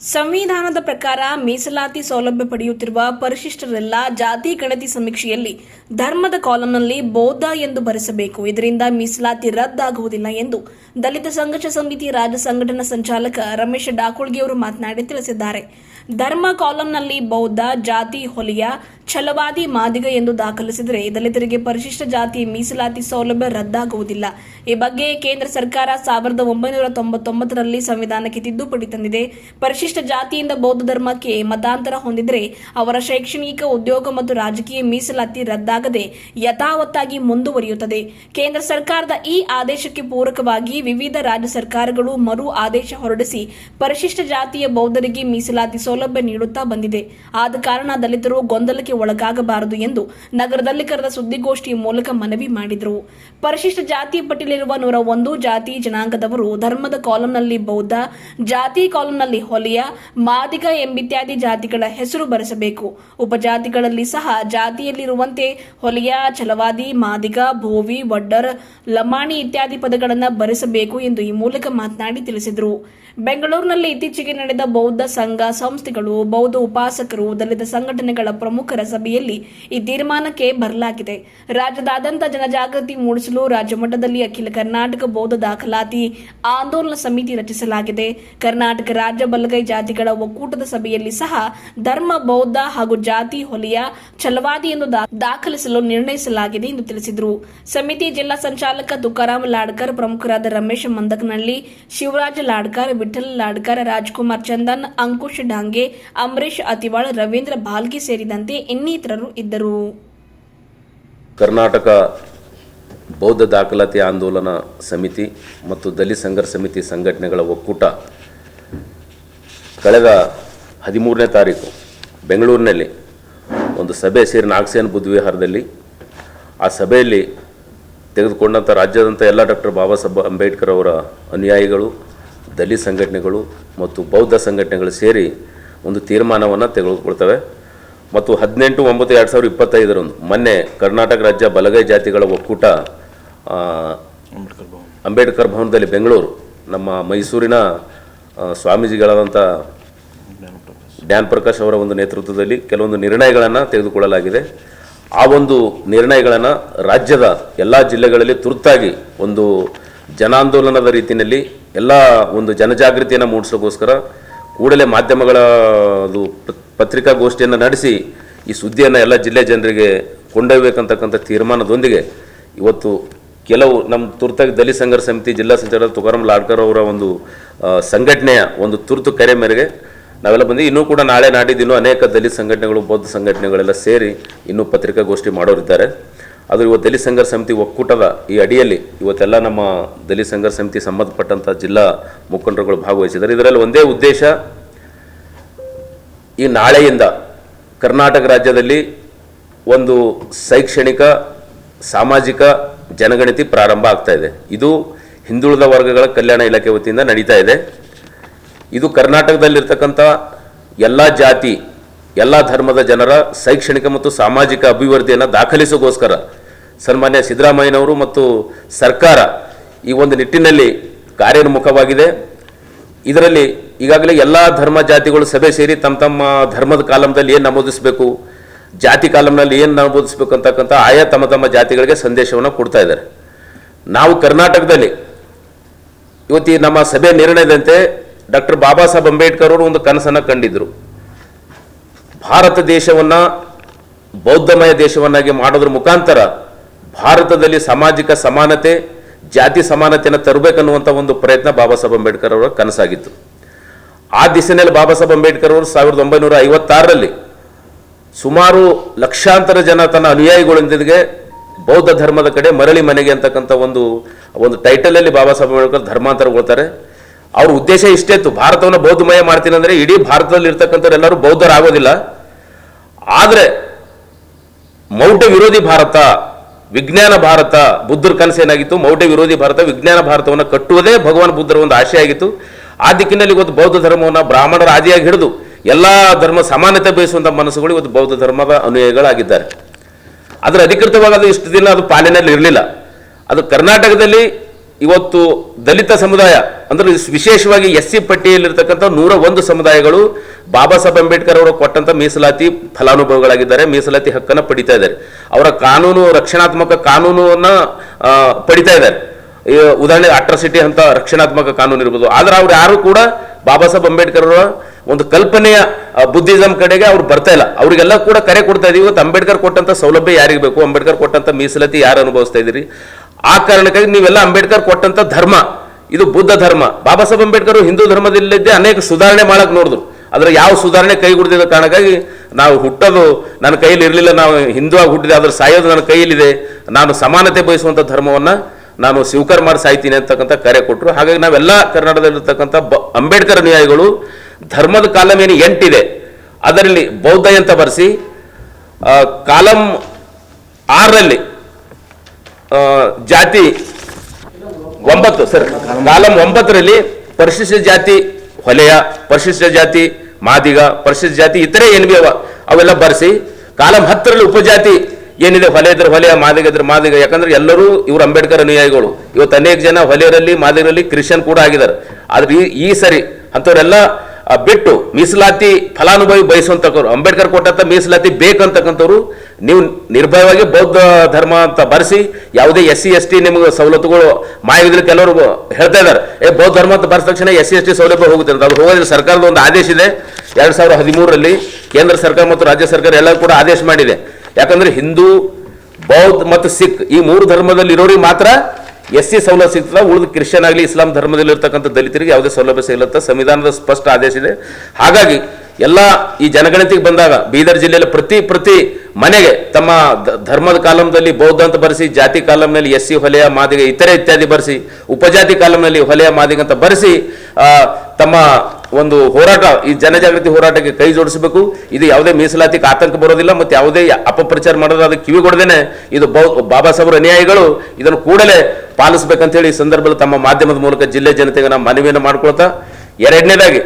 ಸಂವಿಧಾನದ ಪ್ರಕಾರ ಮೀಸಲಾತಿ ಸೌಲಭ್ಯ ಪಡೆಯುತ್ತಿರುವ ಪರಿಶಿಷ್ಟರೆಲ್ಲ ಜಾತಿ ಗಣತಿ ಸಮೀಕ್ಷೆಯಲ್ಲಿ ಧರ್ಮದ ಕಾಲಂನಲ್ಲಿ ಬೌದ್ಧ ಎಂದು ಭರಿಸಬೇಕು ಇದರಿಂದ ಮೀಸಲಾತಿ ರದ್ದಾಗುವುದಿಲ್ಲ ಎಂದು ದಲಿತ ಸಂಘರ್ಷ ಸಮಿತಿ ರಾಜ್ಯ ಸಂಘಟನಾ ಸಂಚಾಲಕ ರಮೇಶ್ ಡಾಕೋಳ್ಗಿ ಅವರು ಮಾತನಾಡಿ ತಿಳಿಸಿದ್ದಾರೆ. ಧರ್ಮ ಕಾಲಂನಲ್ಲಿ ಬೌದ್ಧ, ಜಾತಿ, ಹೊಲಿಯ, ಛಲವಾದಿ, ಮಾದಿಗ ಎಂದು ದಾಖಲಿಸಿದರೆ ದಲಿತರಿಗೆ ಪರಿಶಿಷ್ಟ ಜಾತಿ ಮೀಸಲಾತಿ ಸೌಲಭ್ಯ ರದ್ದಾಗುವುದಿಲ್ಲ. ಈ ಬಗ್ಗೆ ಕೇಂದ್ರ ಸರ್ಕಾರ ಸಾವಿರದ ಒಂಬೈನೂರ ತೊಂಬತ್ತೊಂಬತ್ತರಲ್ಲಿ ಸಂವಿಧಾನಕ್ಕೆ ತಿದ್ದುಪಡಿ ತಂದಿದೆ. ಪರಿಶಿಷ್ಟ ಜಾತಿಯಿಂದ ಬೌದ್ಧ ಧರ್ಮಕ್ಕೆ ಮತಾಂತರ ಹೊಂದಿದರೆ ಅವರ ಶೈಕ್ಷಣಿಕ ಉದ್ಯೋಗ ಮತ್ತು ರಾಜಕೀಯ ಮೀಸಲಾತಿ ರದ್ದಾಗದೆ ಯಥಾವತ್ತಾಗಿ ಮುಂದುವರಿಯುತ್ತದೆ. ಕೇಂದ್ರ ಸರ್ಕಾರದ ಈ ಆದೇಶಕ್ಕೆ ಪೂರಕವಾಗಿ ವಿವಿಧ ರಾಜ್ಯ ಸರ್ಕಾರಗಳು ಮರು ಆದೇಶ ಹೊರಡಿಸಿ ಪರಿಶಿಷ್ಟ ಜಾತಿಯ ಬೌದ್ಧರಿಗೆ ಮೀಸಲಾತಿ ಸೌಲಭ್ಯ ನೀಡುತ್ತಾ ಬಂದಿದೆ. ಆದ ಕಾರಣ ದಲಿತರು ಗೊಂದಲಕ್ಕೆ ಒಳಗಾಗಬಾರದು ಎಂದು ನಗರದಲ್ಲಿ ಕರೆದ ಸುದ್ದಿಗೋಷ್ಠಿಯ ಮೂಲಕ ಮನವಿ ಮಾಡಿದರು. ಪರಿಶಿಷ್ಟ ಜಾತಿ ಪಟ್ಟಿಯಲ್ಲಿರುವ ನೂರ ಒಂದು ಜಾತಿ ಜನಾಂಗದವರು ಧರ್ಮದ ಕಾಲಂನಲ್ಲಿ ಬೌದ್ಧ, ಜಾತಿ ಕಾಲಂನಲ್ಲಿ ಹೊಲಿಯ ಮಾದಿಗ ಎಂಬಿತ್ಯಾದಿ ಜಾತಿಗಳ ಹೆಸರು ಬರೆಸಬೇಕು. ಉಪಜಾತಿಗಳಲ್ಲಿ ಸಹ ಜಾತಿಯಲ್ಲಿರುವಂತೆ ಹೊಲಿಯ, ಛಲವಾದಿ, ಮಾದಿಗ, ಭೋವಿ, ವಡ್ಡರ್, ಲಮಾಣಿ ಇತ್ಯಾದಿ ಪದಗಳನ್ನು ಬರೆಸಬೇಕು ಎಂದು ಈ ಮೂಲಕ ಮಾತನಾಡಿ ತಿಳಿಸಿದರು. ಬೆಂಗಳೂರಿನಲ್ಲಿ ಇತ್ತೀಚೆಗೆ ನಡೆದ ಬೌದ್ಧ ಸಂಘ ಸಂಸ್ಥೆಗಳು, ಬೌದ್ಧ ಉಪಾಸಕರು, ದಲಿತ ಸಂಘಟನೆಗಳ ಪ್ರಮುಖರ ಸಭೆಯಲ್ಲಿ ಈ ತೀರ್ಮಾನಕ್ಕೆ ಬರಲಾಗಿದೆ. ರಾಜ್ಯದಾದ್ಯಂತ ಜನಜಾಗೃತಿ ಮೂಡಿಸಲು ರಾಜ್ಯ ಮಟ್ಟದಲ್ಲಿ ಅಖಿಲ ಕರ್ನಾಟಕ ಬೌದ್ಧ ದಾಖಲಾತಿ ಆಂದೋಲನ ಸಮಿತಿ ರಚಿಸಲಾಗಿದೆ. ಕರ್ನಾಟಕ ರಾಜ್ಯ ಬಲಗೈ ಜಾತಿಗಳ ಒಕ್ಕೂಟದ ಸಭೆಯಲ್ಲಿ ಸಹ ಧರ್ಮ, ಬೌದ್ಧ ಹಾಗೂ ಜಾತಿ ಹೊಲಿಯ ಛಲವಾದಿ ದಾಖಲಿಸಲು ನಿರ್ಣಯಿಸಲಾಗಿದೆ ಎಂದು ತಿಳಿಸಿದರು. ಸಮಿತಿ ಜಿಲ್ಲಾ ಸಂಚಾಲಕ ತುಕಾರಾಮ್ ಲಾಡ್ಕರ್, ಪ್ರಮುಖರಾದ ರಮೇಶ್ ಮಂದಕನಹಳ್ಳಿ ಶಿವರಾಜ್ ಲಾಡ್ಕರ್, ವಿಠಲ್ ಲಾಡ್ಕರ್, ರಾಜ್ಕುಮಾರ್ ಚಂದನ್, ಅಂಕುಶ್ ಡಾಂಗೆ ಅಂಬರೀಶ್ ಅತಿವಾಳ್, ರವೀಂದ್ರ ಬಾಲ್ಗಿ ಸೇರಿದಂತೆ ಇನ್ನಿತರರು ಇದ್ದರು. ಕರ್ನಾಟಕ ಬೌದ್ಧ ದಾಖಲಾತಿ ಆಂದೋಲನ ಸಮಿತಿ ಮತ್ತು ದಲಿತ ಸಂಘರ್ಷ ಸಮಿತಿ ಸಂಘಟನೆಗಳ ಒಕ್ಕೂಟ ಕಳೆದ ಹದಿಮೂರನೇ ತಾರೀಕು ಬೆಂಗಳೂರಿನಲ್ಲಿ ಒಂದು ಸಭೆ ಸೇರಿ ನಾಗಸೇನ ಬುದ್ಧವಿಹಾರದಲ್ಲಿ ಆ ಸಭೆಯಲ್ಲಿ ತೆಗೆದುಕೊಂಡಂಥ ರಾಜ್ಯಾದ್ಯಂತ ಎಲ್ಲ ಡಾಕ್ಟರ್ ಬಾಬಾ ಸಾಹೇಬ್ ಅಂಬೇಡ್ಕರ್ ಅವರ ಅನುಯಾಯಿಗಳು ದಲಿತ ಸಂಘಟನೆಗಳು ಮತ್ತು ಬೌದ್ಧ ಸಂಘಟನೆಗಳು ಸೇರಿ ಒಂದು ತೀರ್ಮಾನವನ್ನು ತೆಗೆದುಕೊಳ್ತವೆ. ಮತ್ತು ಹದಿನೆಂಟು ಒಂಬತ್ತು ಎರಡು ಸಾವಿರದ ಇಪ್ಪತ್ತೈದರಂದು ಮೊನ್ನೆ ಕರ್ನಾಟಕ ರಾಜ್ಯ ಬಲಗೈ ಜಾತಿಗಳ ಒಕ್ಕೂಟ ಅಂಬೇಡ್ಕರ್ ಭವನದಲ್ಲಿ ಬೆಂಗಳೂರು ನಮ್ಮ ಮೈಸೂರಿನ ಸ್ವಾಮೀಜಿಗಳಾದಂಥ ಡ್ಯಾನ್ ಪ್ರಕಾಶ್ ಅವರ ಒಂದು ನೇತೃತ್ವದಲ್ಲಿ ಕೆಲವೊಂದು ನಿರ್ಣಯಗಳನ್ನು ತೆಗೆದುಕೊಳ್ಳಲಾಗಿದೆ. ಆ ಒಂದು ನಿರ್ಣಯಗಳನ್ನು ರಾಜ್ಯದ ಎಲ್ಲ ಜಿಲ್ಲೆಗಳಲ್ಲಿ ತುರ್ತಾಗಿ ಒಂದು ಜನಾಂದೋಲನದ ರೀತಿಯಲ್ಲಿ ಎಲ್ಲ ಒಂದು ಜನಜಾಗೃತಿಯನ್ನು ಮೂಡಿಸೋಕ್ಕೋಸ್ಕರ ಕೂಡಲೇ ಮಾಧ್ಯಮಗಳ, ಅದು ಪತ್ರಿಕಾಗೋಷ್ಠಿಯನ್ನು ನಡೆಸಿ ಈ ಸುದ್ದಿಯನ್ನು ಎಲ್ಲ ಜಿಲ್ಲೆ ಜನರಿಗೆ ಕೊಂಡೊಯ್ಯಬೇಕಂತಕ್ಕಂಥ ತೀರ್ಮಾನದೊಂದಿಗೆ ಇವತ್ತು ಕೆಲವು ನಮ್ಮ ತುರ್ತಾಗಿ ದಲಿತ ಸಂಘರ್ಷ ಸಮಿತಿ ಜಿಲ್ಲಾ ಸಂಚಾಲಕ ತುಕಾರಾಮ್ ಲಾಡ್ಕರ್ ಅವರ ಒಂದು ಸಂಘಟನೆಯ ಒಂದು ತುರ್ತು ಕರೆ ಮೇರೆಗೆ ನಾವೆಲ್ಲ ಬಂದು ಇನ್ನೂ ಕೂಡ ನಾಳೆ ನಾಡಿದ್ದು ಅನೇಕ ದಲಿತ ಸಂಘಟನೆಗಳು, ಬೌದ್ಧ ಸಂಘಟನೆಗಳೆಲ್ಲ ಸೇರಿ ಇನ್ನೂ ಪತ್ರಿಕಾಗೋಷ್ಠಿ ಮಾಡೋರಿದ್ದಾರೆ. ಆದರೆ ಇವತ್ತು ದಲಿತ ಸಂಘರ್ಷ ಸಮಿತಿ ಒಕ್ಕೂಟದ ಈ ಅಡಿಯಲ್ಲಿ ಇವತ್ತೆಲ್ಲ ನಮ್ಮ ದಲಿತ ಸಂಘರ್ಷ ಸಮಿತಿ ಸಂಬಂಧಪಟ್ಟಂಥ ಜಿಲ್ಲಾ ಮುಖಂಡರುಗಳು ಭಾಗವಹಿಸಿದ್ದಾರೆ. ಇದರಲ್ಲಿ ಒಂದೇ ಉದ್ದೇಶ, ಈ ನಾಳೆಯಿಂದ ಕರ್ನಾಟಕ ರಾಜ್ಯದಲ್ಲಿ ಒಂದು ಶೈಕ್ಷಣಿಕ, ಸಾಮಾಜಿಕ ಜನಗಣತಿ ಪ್ರಾರಂಭ ಆಗ್ತಾ ಇದೆ. ಇದು ಹಿಂದುಳಿದ ವರ್ಗಗಳ ಕಲ್ಯಾಣ ಇಲಾಖೆ ವತಿಯಿಂದ ನಡೀತಾ ಇದೆ. ಇದು ಕರ್ನಾಟಕದಲ್ಲಿರ್ತಕ್ಕಂಥ ಎಲ್ಲ ಜಾತಿ, ಎಲ್ಲ ಧರ್ಮದ ಜನರ ಶೈಕ್ಷಣಿಕ ಮತ್ತು ಸಾಮಾಜಿಕ ಅಭಿವೃದ್ಧಿಯನ್ನು ದಾಖಲಿಸೋಗೋಸ್ಕರ ಸನ್ಮಾನ್ಯ ಸಿದ್ದರಾಮಯ್ಯನವರು ಮತ್ತು ಸರ್ಕಾರ ಈ ಒಂದು ನಿಟ್ಟಿನಲ್ಲಿ ಕಾರ್ಯೋನ್ಮುಖವಾಗಿದೆ. ಇದರಲ್ಲಿ ಈಗಾಗಲೇ ಎಲ್ಲ ಧರ್ಮ ಜಾತಿಗಳು ಸಭೆ ಸೇರಿ ತಮ್ಮ ತಮ್ಮ ಧರ್ಮದ ಕಾಲಂದಲ್ಲಿ ಏನು ನಮೂದಿಸಬೇಕು ಜಾತಿ ಕಾಲಂನಲ್ಲಿ ಏನು ನಮೂದಿಸಬೇಕು ಅಂತಕ್ಕಂಥ ಆಯಾ ತಮ್ಮ ತಮ್ಮ ಜಾತಿಗಳಿಗೆ ಸಂದೇಶವನ್ನು ಕೊಡ್ತಾ ಇದ್ದಾರೆ. ನಾವು ಕರ್ನಾಟಕದಲ್ಲಿ ಇವತ್ತಿ ನಮ್ಮ ಸಭೆ ನಿರ್ಣಯದಂತೆ ಡಾಕ್ಟರ್ ಬಾಬಾ ಸಾಹೇಬ್ ಅಂಬೇಡ್ಕರ್ ಅವರು ಒಂದು ಕನಸನ್ನು ಕಂಡಿದ್ದರು ಭಾರತ ದೇಶವನ್ನ ಬೌದ್ಧಮಯ ದೇಶವನ್ನಾಗಿ ಮಾಡೋದ್ರ ಮುಖಾಂತರ ಭಾರತದಲ್ಲಿ ಸಾಮಾಜಿಕ ಸಮಾನತೆ, ಜಾತಿ ಸಮಾನತೆಯನ್ನು ತರಬೇಕನ್ನುವಂಥ ಒಂದು ಪ್ರಯತ್ನ ಬಾಬಾ ಸಾಹೇಬ್ ಅಂಬೇಡ್ಕರ್ ಅವರ ಕನಸಾಗಿತ್ತು. ಆ ದಿಸೆಯಲ್ಲಿ ಬಾಬಾ ಸಾಹೇಬ್ ಅಂಬೇಡ್ಕರ್ ಅವರು ಸಾವಿರದ ಒಂಬೈನೂರ ಐವತ್ತಾರರಲ್ಲಿ ಸುಮಾರು ಲಕ್ಷಾಂತರ ಜನ ತನ್ನ ಅನುಯಾಯಿಗಳೊಂದಿಗೆ ಬೌದ್ಧ ಧರ್ಮದ ಕಡೆ ಮರಳಿ ಮನೆಗೆ ಅಂತಕ್ಕಂಥ ಒಂದು ಒಂದು ಟೈಟಲಲ್ಲಿ ಬಾಬಾ ಸಾಹೇಬ್ ಅಂಬೇಡ್ಕರ್ ಧರ್ಮಾಂತರಗೊಳ್ತಾರೆ. ಅವ್ರ ಉದ್ದೇಶ ಇಷ್ಟೇ ಇತ್ತು. ಭಾರತವನ್ನು ಬೌದ್ಧಮಯ ಮಾಡ್ತೀನಿ ಅಂದ್ರೆ ಇಡೀ ಭಾರತದಲ್ಲಿ ಇರ್ತಕ್ಕಂಥವ್ರೆಲ್ಲರೂ ಬೌದ್ಧರಾಗೋದಿಲ್ಲ. ಆದರೆ ಮೌಢ್ಯ ವಿರೋಧಿ ಭಾರತ, ವಿಜ್ಞಾನ ಭಾರತ, ಬುದ್ಧರ ಕನಸು ಏನಾಗಿತ್ತು? ಮೌಢ್ಯ ವಿರೋಧಿ ಭಾರತ, ವಿಜ್ಞಾನ ಭಾರತವನ್ನು ಕಟ್ಟುವುದೇ ಭಗವಾನ್ ಬುದ್ಧರ ಒಂದು ಆಶೆ ಆಗಿತ್ತು. ಆ ದಿಕ್ಕಿನಲ್ಲಿ ಇವತ್ತು ಬೌದ್ಧ ಧರ್ಮವನ್ನು ಬ್ರಾಹ್ಮಣರ ಆದಿಯಾಗಿ ಹಿಡಿದು ಎಲ್ಲಾ ಧರ್ಮ ಸಮಾನತೆ ಬಯಸುವಂಥ ಮನಸ್ಸುಗಳು ಇವತ್ತು ಬೌದ್ಧ ಧರ್ಮದ ಅನುಯಾಯಿಗಳಾಗಿದ್ದಾರೆ. ಅದರ ಅಧಿಕೃತವಾಗಿ ಅದು ಇಷ್ಟು ದಿನ ಅದು ಪಾಲನೆಯಲ್ಲಿ ಇರಲಿಲ್ಲ. ಅದು ಕರ್ನಾಟಕದಲ್ಲಿ ಇವತ್ತು ದಲಿತ ಸಮುದಾಯ, ಅಂದ್ರೆ ವಿಶೇಷವಾಗಿ ಎಸ್ ಸಿ ಪಟ್ಟಿಯಲ್ಲಿರ್ತಕ್ಕಂಥ ನೂರ ಒಂದು ಸಮುದಾಯಗಳು ಬಾಬಾ ಸಾಹೇಬ್ ಅಂಬೇಡ್ಕರ್ ಅವರು ಕೊಟ್ಟಂತ ಮೀಸಲಾತಿ ಫಲಾನುಭವಿಗಳಾಗಿದ್ದಾರೆ, ಮೀಸಲಾತಿ ಹಕ್ಕನ್ನು ಪಡಿತಾ ಇದ್ದಾರೆ. ಅವರ ಕಾನೂನು, ರಕ್ಷಣಾತ್ಮಕ ಕಾನೂನನ್ನು ಪಡಿತಾ ಇದ್ದಾರೆ. ಉದಾಹರಣೆಗೆ ಉದಾಹರಣೆ ಅಟ್ರಾಸಿಟಿ ಅಂತ ರಕ್ಷಣಾತ್ಮಕ ಕಾನೂನು ಇರ್ಬೋದು. ಆದ್ರೆ ಅವ್ರು ಯಾರು ಕೂಡ ಬಾಬಾ ಸಾಹೇಬ್ ಅಂಬೇಡ್ಕರ್ ಅವರ ಒಂದು ಕಲ್ಪನೆಯ ಬುದ್ಧಿಸಂ ಕಡೆಗೆ ಅವ್ರು ಬರ್ತಾ ಇಲ್ಲ. ಅವರಿಗೆಲ್ಲ ಕೂಡ ಕರೆ ಕೊಡ್ತಾ ಇದೀವಿ. ಇವತ್ತು ಅಂಬೇಡ್ಕರ್ ಕೊಟ್ಟಂತ ಸೌಲಭ್ಯ ಯಾರಿಗೆ ಬೇಕು? ಅಂಬೇಡ್ಕರ್ ಕೊಟ್ಟಂತ ಮೀಸಲಾತಿ ಯಾರು ಅನುಭವಿಸ್ತಾ ಇದ್ದೀರಿ? ಆ ಕಾರಣಕ್ಕಾಗಿ ನೀವೆಲ್ಲ ಅಂಬೇಡ್ಕರ್ ಕೊಟ್ಟಂತ ಧರ್ಮ, ಇದು ಬುದ್ಧ ಧರ್ಮ. ಬಾಬಾ ಸಾಹೇಬ್ ಅಂಬೇಡ್ಕರ್ ಹಿಂದೂ ಧರ್ಮದಲ್ಲಿದ್ದೇ ಅನೇಕ ಸುಧಾರಣೆ ಮಾಡಕ್ ನೋಡಿದ್ರು. ಆದ್ರೆ ಯಾವ ಸುಧಾರಣೆ ಕೈಗೂಡಿದ ಕಾರಣಕ್ಕಾಗಿ ನಾವು ಹುಟ್ಟೋದು ನನ್ನ ಕೈಯಲ್ಲಿ ಇರಲಿಲ್ಲ. ನಾವು ಹಿಂದೂ ಆಗಿ ಹುಟ್ಟಿದೆ ಅದ್ರ ಸಾಯೋದು ನನ್ನ ಕೈಯಲ್ಲಿದೆ. ನಾನು ಸಮಾನತೆ ಬಯಸುವಂತ ಧರ್ಮವನ್ನ ನಾನು ಸ್ವೀಕಾರ ಮಾಡಿ ಸಾಯ್ತೀನಿ ಅಂತಕ್ಕಂಥ ಕರೆ ಕೊಟ್ಟರು ಹಾಗಾಗಿ ನಾವೆಲ್ಲ ಕರ್ನಾಟಕದಲ್ಲಿರ್ತಕ್ಕಂಥ ಬ- ಅಂಬೇಡ್ಕರ್ ಅನುಯಾಯಿಗಳು ಧರ್ಮದ ಕಾಲಮ್ ಏನು ಎಂಟಿದೆ. ಅದರಲ್ಲಿ ಬೌದ್ಧ ಅಂತ ಬರೆಸಿ ಕಾಲಂ ಆರರಲ್ಲಿ ಜಾತಿ ಒಂಬತ್ತು, ಸರ್ ಕಾಲಂ ಒಂಬತ್ತರಲ್ಲಿ ಪರಿಶಿಷ್ಟ ಜಾತಿ ಹೊಲೆಯ, ಪರಿಶಿಷ್ಟ ಜಾತಿ ಮಾದಿಗ, ಪರಿಶಿಷ್ಟ ಜಾತಿ ಇತರೆ ಏನ್ ಬಿ ಅವ, ಅವೆಲ್ಲ ಬರ್ಸಿ ಕಾಲಂ ಹತ್ತರಲ್ಲಿ ಉಪಜಾತಿ ಏನಿದೆ, ಹೊಲೆ ಇದ್ರೆ ಹೊಲೆಯ, ಮಾದಿಗ ಇದ್ರೆ ಮಾದಿಗ, ಯಾಕಂದ್ರೆ ಎಲ್ಲರೂ ಇವರು ಅಂಬೇಡ್ಕರ್ ಅನುಯಾಯಿಗಳು. ಇವತ್ತು ಅನೇಕ ಜನ ಹೊಲೆಯರಲ್ಲಿ, ಮಾದಿಗರಲ್ಲಿ ಕ್ರಿಶ್ಚಿಯನ್ ಕೂಡ ಆಗಿದ್ದಾರೆ. ಆದ್ರೆ ಈ ಸರಿ ಅಂಥವರೆಲ್ಲ ಬಿಟ್ಟು ಮೀಸಲಾತಿ ಫಲಾನುಭವಿ ಬಯಸುವಂತಕ್ಕವ್ರು, ಅಂಬೇಡ್ಕರ್ ಕೊಟ್ಟಂತ ಮೀಸಲಾತಿ ಬೇಕಂತಕ್ಕಂಥವ್ರು, ನೀವು ನಿರ್ಭಯವಾಗಿ ಬೌದ್ಧ ಧರ್ಮ ಅಂತ ಬರೆಸಿ, ಯಾವುದೇ ಎಸ್ ಸಿ, ಎಸ್ ಟಿ ನಿಮಗೆ ಸವಲತ್ತುಗಳು ಮಾಯವಿದ್ರೆ ಕೆಲವರು ಹೇಳ್ತಾ ಇದ್ದಾರೆ ಏ, ಬೌದ್ಧ ಧರ್ಮ ಅಂತ ಬರೆದ ತಕ್ಷಣ ಎಸ್ ಸಿ, ಎಸ್ ಟಿ ಸೌಲಭ್ಯ ಹೋಗುತ್ತೆ ಅಂತ. ಅದು ಹೋಗೋದಿಲ್ಲ. ಸರ್ಕಾರದ ಒಂದು ಆದೇಶ ಇದೆ. ಎರಡು ಸಾವಿರದ ಹದಿಮೂರರಲ್ಲಿ ಕೇಂದ್ರ ಸರ್ಕಾರ ಮತ್ತು ರಾಜ್ಯ ಸರ್ಕಾರ ಎಲ್ಲ ಕೂಡ ಆದೇಶ ಮಾಡಿದೆ. ಯಾಕಂದ್ರೆ ಹಿಂದೂ, ಬೌದ್ಧ ಮತ್ತು ಸಿಖ್ ಈ ಮೂರು ಧರ್ಮದಲ್ಲಿ ಇರೋರಿಗೆ ಮಾತ್ರ ಎಸ್ ಸಿ ಸೌಲಭ್ಯ ಸಿಗ್ತದೆ ಉಳಿದ ಕ್ರಿಶ್ಚಿಯನ್ ಆಗಲಿ, ಇಸ್ಲಾಂ ಧರ್ಮದಲ್ಲಿ ಇರ್ತಕ್ಕಂಥ ದಲಿತರಿಗೆ ಯಾವುದೇ ಸೌಲಭ್ಯ ಸಿಗಲತ್ತ ಸಂವಿಧಾನದ ಸ್ಪಷ್ಟ ಆದೇಶ ಇದೆ. ಹಾಗಾಗಿ ಎಲ್ಲ ಈ ಜನಗಣತಿಗೆ ಬಂದಾಗ ಬೀದರ್ ಜಿಲ್ಲೆಯಲ್ಲಿ ಪ್ರತಿ ಪ್ರತಿ ಮನೆಗೆ ತಮ್ಮ ಧರ್ಮದ ಕಾಲಂನಲ್ಲಿ ಬೌದ್ಧ ಅಂತ ಬರೆಸಿ, ಜಾತಿ ಕಾಲಂನಲ್ಲಿ ಎಸ್ ಸಿ ಹೊಲೆಯ, ಮಾದಿಗೆ ಇತರೆ ಇತ್ಯಾದಿ ಬರೆಸಿ, ಉಪಜಾತಿ ಕಾಲಂನಲ್ಲಿ ಹೊಲೆಯ, ಮಾದಿಗೆ ಅಂತ ಬರೆಸಿ ತಮ್ಮ ಒಂದು ಹೋರಾಟ, ಈ ಜನಜಾಗೃತಿ ಹೋರಾಟಕ್ಕೆ ಕೈ ಜೋಡಿಸಬೇಕು. ಇದು ಯಾವುದೇ ಮೀಸಲಾತಿಗೆ ಆತಂಕ ಬರೋದಿಲ್ಲ, ಮತ್ತೆ ಯಾವುದೇ ಅಪಪ್ರಚಾರ ಮಾಡೋದು ಅದಕ್ಕೆ ಕಿವಿಗೊಡದೇನೆ. ಇದು ಬಾಬಾ ಸಾಹೇಬ್ರ ಅನುಯಾಯಿಗಳು, ಇದನ್ನು ಕೂಡಲೇ ಪಾಲಿಸಬೇಕಂತೇಳಿ ಈ ಸಂದರ್ಭದಲ್ಲಿ ತಮ್ಮ ಮಾಧ್ಯಮದ ಮೂಲಕ ಜಿಲ್ಲೆ ಜನತೆಗೆ ನಾವು ಮನವಿಯನ್ನು ಮಾಡ್ಕೊಳ್ತಾ, ಎರಡನೇದಾಗಿ